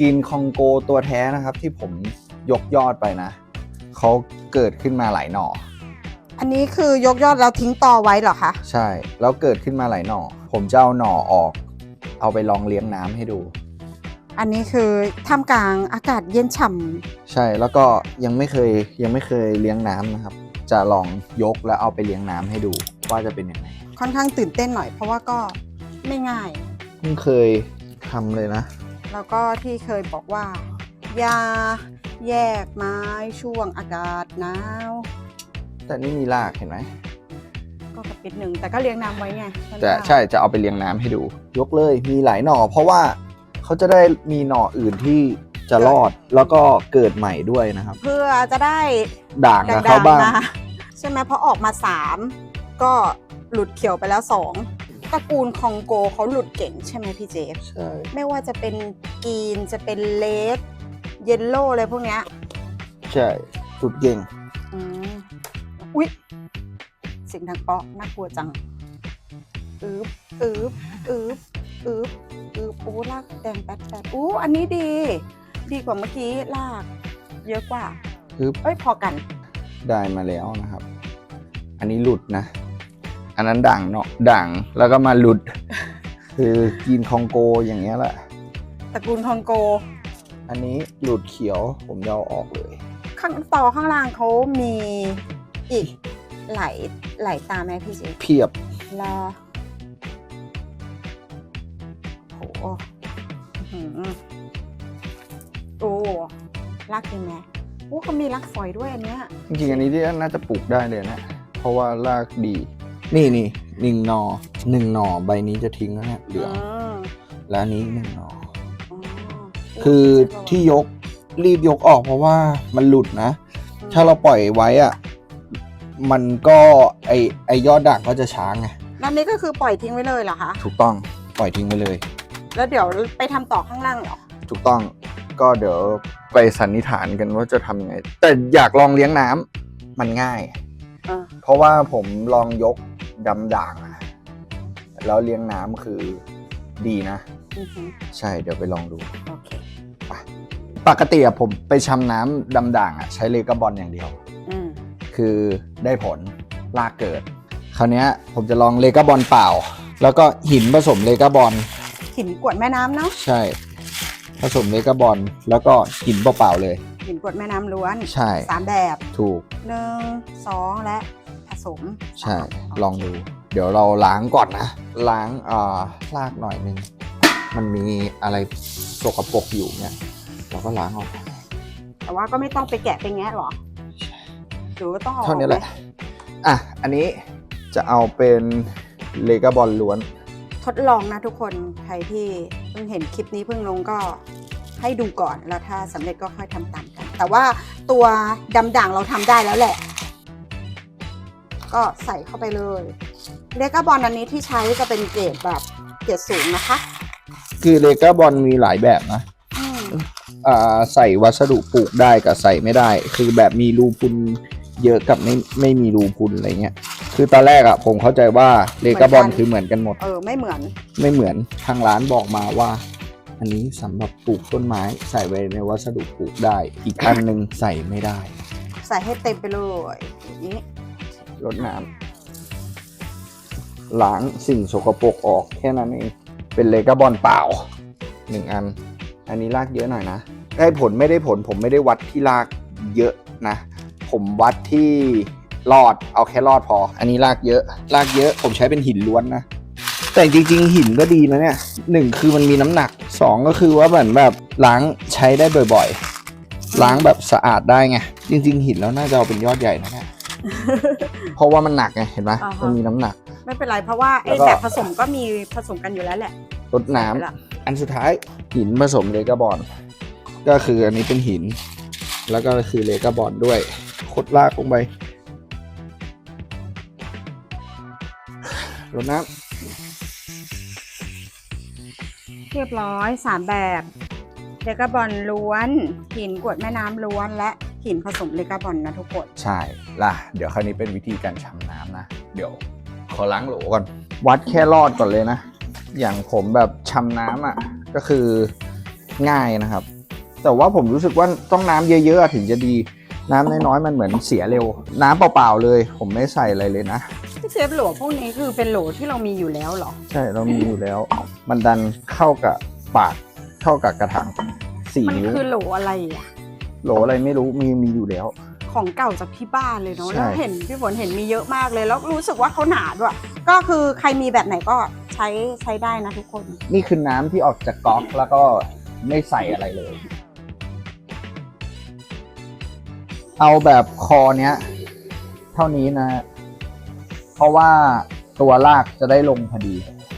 กินคองโกตัวแท้นะครับ ที่ผมยกยอดไปนะเขาเกิดขึ้นมาหลายหน่อ อันนี้คือยกยอดแล้วทิ้งต่อไว้เหรอคะใช่ แล้วเกิดขึ้นมาหลายหน่อ ผมจะเอาหน่อออก เอาไปลองเลี้ยงน้ำให้ดู อันนี้คือท่ามกลางอากาศเย็นฉ่ใช่แล้วก็ยังไม่เคยยังไม่เคยเลี้ยงน้ำนะครับ จะลองยกแล้วเอาไปเลี้ยงน้ำให้ดูว่าจะเป็นยังไงำค่อนข้างตื่นเต้นหน่อยเพราะว่าก็ไม่ง่าย เพิ่งเคยทำเลยนะ แล้วก็ที่เคยบอกว่าอย่าแยกไม้ช่วงอากาศหนาวแต่นี่มีรากเห็นไหมก็กระปิดหนึ่งแต่ก็เลี้ยงน้ำไว้ไงมันแต่ว่าใช่จะเอาไปเลี้ยงน้ำให้ดู ยกเลยมีหลายหน่อ เพราะว่าเขาจะได้มีหน่ออื่นที่จะรอดแล้วก็เกิดใหม่ด้วยนะครับ เพื่อจะได้ด่างกับดัเขางบ้างๆมาใช่ไหมเพราะออกมาสามก็หลุดเขียวไปแล้วสอง ตระกูลคองโกเขาหลุดเก่งใช่ไหมพี่เจฟ ใช่ ไม่ว่าจะเป็นกรีนจะเป็นเลดเยลโล่อะไรพวกเนี้ยใช่สุดเก่ง อืมอุ๊ยเสียงดังเปาะน่ากลัวจังอึบอึบอึบอึบอึบโอ้ลากแดงแป๊ดแป๊ดอู้อันนี้ดี ดีกว่าเมื่อกี้ลาก เยอะกว่าคือเอ้ยพอกัน ได้มาแล้วนะครับ อันนี้หลุดนะ อันนั้นด่างเนาะด่างแล้วก็มาหลุด คือกินคองโกอย่างเงี้ยแหละตระกูลคองโก อันนี้หลุดเขียวผมจะเอาออกเลย ข้างต่อข้างล่างเขามีอีกไหลไหลตามไหมพี่เจเพียบรอโหอื้อหือโอ้รักดีไหมโอ้เขามีรักฝอยด้วยอันเนี้ย จริงๆอันนี้ที่น่าจะปลูกได้เลยนะ เพราะว่ารากดี นี่นี่หนึ่งหนอหนึ่งหนอใบนี้จะทิ้งแล้วเนี่ยเหลืองมแล้วอันนี้หนึ่งหนออ๋อคือที่ยกรีบยกออกเพราะว่ามันหลุดนะ ถ้าเราปล่อยไว้อะมันก็ไอไอยอดด่างก็จะช้าไงแล้วนี้ก็คือปล่อยทิ้งไว้เลยเหรอคะถูกต้องปล่อยทิ้งไปเลย แล้วเดี๋ยวไปทำต่อข้างล่างเหรอถูกต้องก็เดี๋ยวไปสันนิษฐานกันว่าจะทำยังไง แต่อยากลองเลี้ยงน้ำมันง่ายเออเพราะว่าผมลองยกดำด่างอะแล้วเลี้ยงน้ำคือดีนะ อือหือใช่เดี๋ยวไปลองดู โอเคปกติอะผมไปชำน้ำดำด่างอะใช้เลกาบอลอย่างเดียว อืมคือได้ผลลากเกิด คราวเนี้ยผมจะลองเลกาบอลเปล่า แล้วก็หินผสมเลกาบอล หินกวดแม่น้ำเนาะใช่ ผสมเลกาบอลแล้วก็หินเปล่าๆเลย หินกวดแม่น้ำล้วนใช่ สามแบบถูกหนึ่งสองและผสมใช่สามลองดู เดี๋ยวเราล้างก่อนนะ ล้างอ่าลากหน่อยนึง มันมีอะไรสกปรกอยู่เนี่ย เราก็ล้างออก แต่ว่าก็ไม่ต้องไปแกะไปแงะหรอหรือว่าต้องเอาออกเท่านี้แหละไมอะ อันนี้จะเอาเป็นเลกาบอลล้วน ทดลองนะทุกคน ใครที่เพิ่งเห็นคลิปนี้เพิ่งลงก็ ให้ดูก่อนแล้วถ้าสำเร็จก็ค่อยทำตามกัน แต่ว่าตัวดำด่างเราทำได้แล้วแหละ ก็ใส่เข้าไปเลยเลกาบอลอันนี้ที่ใช้จะเป็นเกรดแบบเกรดสูงนะคะ คือเลกาบอลมีหลายแบบนะอืมอ่าใส่วัสดุปลูกได้กับใส่ไม่ได้ คือแบบมีรูพุนเยอะกับไม่ไม่มีรูพุนอะไรเงี้ย คือตอนแรกอะผมเข้าใจว่าเลกาบอลคือเหมือนกันหมด เออไม่เหมือน ไม่เหมือนทางร้านบอกมาว่า อันนี้สำหรับปลูกต้นไม้ใส่ไว้ในวัสดุปลูกได้ อีกอันหนึ่งใส่ไม่ได้ ใส่ให้เต็มไปเลยอย่างนี้รดน้ำล้างสิ่งสกปรกออกแค่นั้นเองเป็นเลกาบอลเปล่าหนึ่งอัน อันนี้ลากเยอะหน่อยนะ ได้ผลไม่ได้ผลผมไม่ได้วัดที่ลากเยอะนะ ผมวัดที่รอดเอาแค่รอดพอ อันนี้ลากเยอะ ลากเยอะ ผมใช้เป็นหินล้วนนะ แต่จริงๆหินก็ดีนะเนี่ยหนึ่งคือมันมีน้ำหนักสองก็คือว่าเหมือนแบบล้างใช้ได้บ่อยๆ ล้างแบบสะอาดได้ไง จริง ๆ หินแล้วน่าจะเอาเป็นยอดใหญ่นะเนี่ย เพราะว่ามันหนักไงเห็นไหมอ่าฮะ มันมีน้ำหนัก ไม่เป็นไรเพราะว่าไอ้แล้วก็ แบบผสมก็มีผสมกันอยู่แล้วแหละรดน้ำไปละอันสุดท้ายหินผสมเลกาบอลก็คืออันนี้เป็นหิน แล้วก็คือเลกาบอลด้วยคดลากลงไปรดน้ เรียบร้อยสามแบบเลกาบอลล้วน หินกวดแม่น้ำล้วน และหินผสมเลกาบอลนะทุกคนใช่ล่ะ เดี๋ยวคราวนี้เป็นวิธีการชำน้ำนะ เดี๋ยวขอล้างโหลก่อน วัดแค่รอดก่อนเลยนะ อย่างผมแบบชำน้ำอะ ก็คือง่ายนะครับ แต่ว่าผมรู้สึกว่าต้องน้ำเยอะๆถึงจะดีน้ำน้อยๆมันเหมือนเสียเร็ว น้ำเปล่าๆเลย ผมไม่ใส่อะไรเลยนะ เจฟโหลพวกนี้คือเป็นโหลที่เรามีอยู่แล้วเหรอ ใช่เรามีอยู่แล้ว มันดันเข้ากับปากเข้ากับกระถางสี่มันนิ้วคือโหลอะไรอะ โหลอะไรไม่รู้มีมีอยู่แล้ว ของเก่าจากที่บ้านเลยเนาะใช่ แล้วเห็นพี่ฝนเห็นมีเยอะมากเลย แล้วรู้สึกว่าเขาหนาด้วย ก็คือใครมีแบบไหนก็ใช้ใช้ได้นะทุกคน นี่คือน้ำที่ออกจากก๊อกแล้วก็ไม่ใส่อะไรเลย เอาแบบคอเนี้ย เท่านี้นะ เพราะว่าตัวลากจะได้ลงพอดี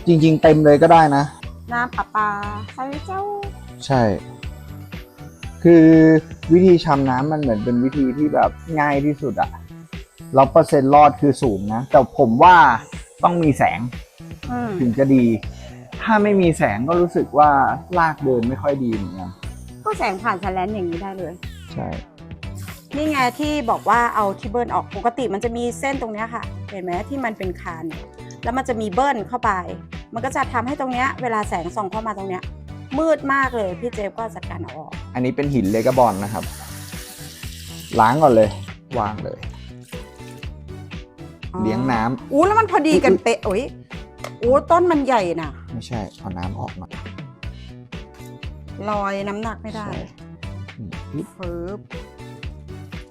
จริง ๆ เต็มเลยก็ได้นะ น้ำปลาปลาใช้เจ้า ใช่ คือวิธีชำน้ำมันเหมือนเป็นวิธีที่แบบง่ายที่สุดอะแล้วเปอร์เซ็นต์รอดคือสูงนะ แต่ผมว่าต้องมีแสงอืมถึงจะดี ถ้าไม่มีแสงก็รู้สึกว่าลากเดินไม่ค่อยดีเหมือนกันก็แสงผ่านแสแลนอย่างนี้ได้เลย ใช่ นี่ไงที่บอกว่าเอาที่เบิร์นออกปกติมันจะมีเส้นตรงเนี้ยค่ะ เห็นไหมที่มันเป็นคานเนี่ยแล้วมันจะมีเบิร์นเข้าไป มันก็จะทำให้ตรงเนี้ยเวลาแสงส่องเข้ามาตรงเนี้ยมืดมากเลยพี่เจฟก็จัดการเอาออก อันนี้เป็นหินเลกาบอลนะครับ ล้างก่อนเลย วางเลย เลี้ยงน้ำอู้แล้วมันพอดีกันเป๊ะโอ้ยโอ้ต้นมันใหญ่น่ะ ไม่ใช่เอาน้ำออกมาลอยน้ำหนักไม่ได้ใช่อืมปึ๊บเฟิบ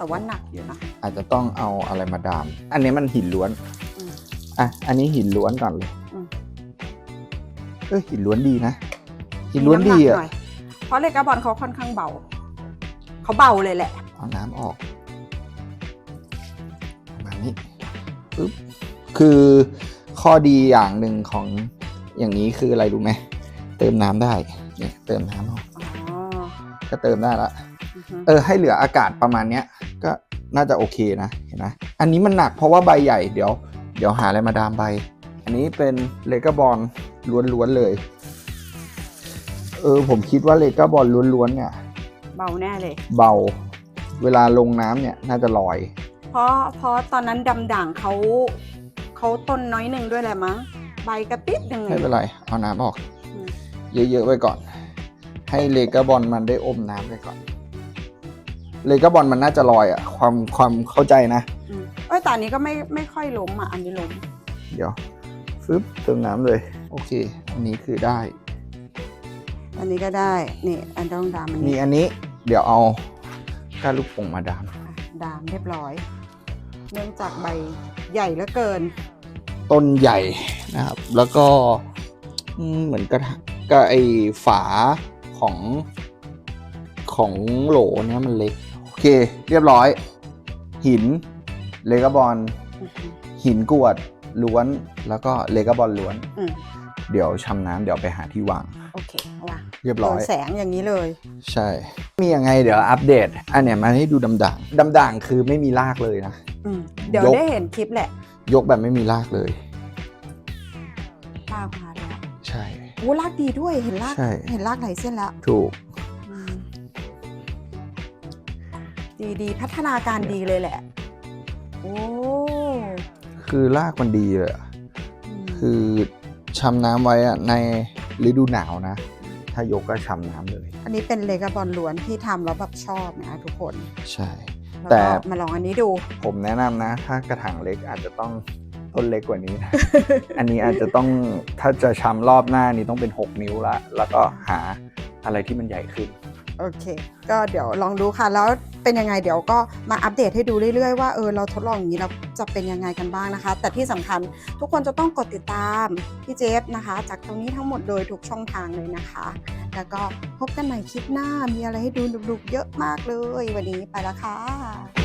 แต่ว่าหนักอยู่นะ อาจจะต้องเอาอะไรมาดาม อันนี้มันหินล้วน อืมอะ อันนี้หินล้วนก่อนเลยอืม เออหินล้วนดีนะ หินล้วนดีมีำหอะกหน่ยเพราะเลกาบอลเขาค่อนข้างเบา เขาเบาเลยแหละ เอาน้ำออกประมาณนี้ปึ๊บคือข้อดีอย่างหนึ่งของอย่างนี้คืออะไรรู้ไหมเติมน้ำได้เนี่ยเติมน้ำออกอ๋อก็เติมได้ละอือฮึเออให้เหลืออากาศประมาณเนี้ยก็ น่าจะโอเคนะเห็นไหมอันนี้มันหนักเพราะว่าใบใหญ่เดี๋ยว เดี๋ยวหาอะไรมาดามใบ อันนี้เป็นเลกาบอลล้วนๆเลย เออผมคิดว่าเลกาบอลล้วนๆเนี่ยเบาแน่เลย เบา เวลาลงน้ำเนี่ยน่าจะลอย เพราะเพราะตอนนั้นดำด่างเขาเขาต้นน้อยหนึ่งด้วยแหละมั้งใบกระปิดหนึ่งไม่เป็นไรเอาน้ำออกอืมเยอะๆไว้ก่อน ให้เลกาบอลมันได้อมน้ำไปก่อน เลกาบอลมันน่าจะลอยอะ่ะความความเข้าใจนะ อืมเอ้ยแต่อันนี้ก็ไม่ไม่ค่อยล้มอะ อันนี้ล้ม เดี๋ยวฟึบเติมน้ำเลย โอเค อันนี้คือได้ อันนี้ก็ได้ นี่ อันต้องดามอันมีนี้อันนี้เดี๋ยวเอาก้านลูกโป่งมาดามอะดามเรียบร้อย เนื่องจากใบใหญ่เหลือเกิน ต้นใหญ่นะครับ แล้วก็อืมเหมือนกระทะก็ไอฝาของของโหลเนี้ยมันเล็กโอ เค เรียบร้อย หิน เลกาบอลอือฮึหินกรวด ล้วน แล้วก็เลกาบอลล้วน อืมเดี๋ยวชำน้ำเดี๋ยวไปหาที่วาง โอเควางเรียบโดร้อนยแสงอย่างนี้เลย ใช่ มียังไงเดี๋ยวอัปเดต อันเนี้ยมาให้ดูดำด่างดำด่างคือไม่มีรากเลยนะ อืมเดี๋ยวยก ได้เห็นคลิปแหละยกแบบไม่มีรากเลย ลากมาแล้วใช่ โอ้ลากดีด้วยเห็นลาก ใช่ เห็นลากหลายเส้นแล้ว ถูก ดีดีพัฒนาการดีเลยแหละ โอ้คือรากมันดีเลยอะมคือชำน้ำไว้อะในฤดูหนาวนะ ถ้ายกก็ชำน้ำเลย อันนี้เป็นเลกาบอลล้วนที่ทำแล้วแบบชอบนะทุกคน ใช่แล้วแต่ก็มาลองอันนี้ดู ผมแนะนำนะ ถ้ากระถางเล็กอาจจะต้องต้นเล็กกว่านี้นะ อันนี้อาจจะต้องถ้าจะชำรอบหน้านี้ต้องเป็น 6 นิ้วละ แล้วก็หาอะไรที่มันใหญ่ขึ้น โอเค ก็เดี๋ยวลองดูค่ะ แล้วเป็นยังไงเดี๋ยวก็มาอัปเดตให้ดูเรื่อยๆ ว่าเออเราทดลองอย่างนี้เราจะเป็นยังไงกันบ้างนะคะ แต่ที่สำคัญทุกคนจะต้องกดติดตามพี่เจฟนะคะ จากตรงนี้ทั้งหมดโดยทุกช่องทางเลยนะคะ แล้วก็พบกันใหม่คลิปหน้ามีอะไรให้ดูดุๆเยอะมากเลย วันนี้ไปแล้วค่ะ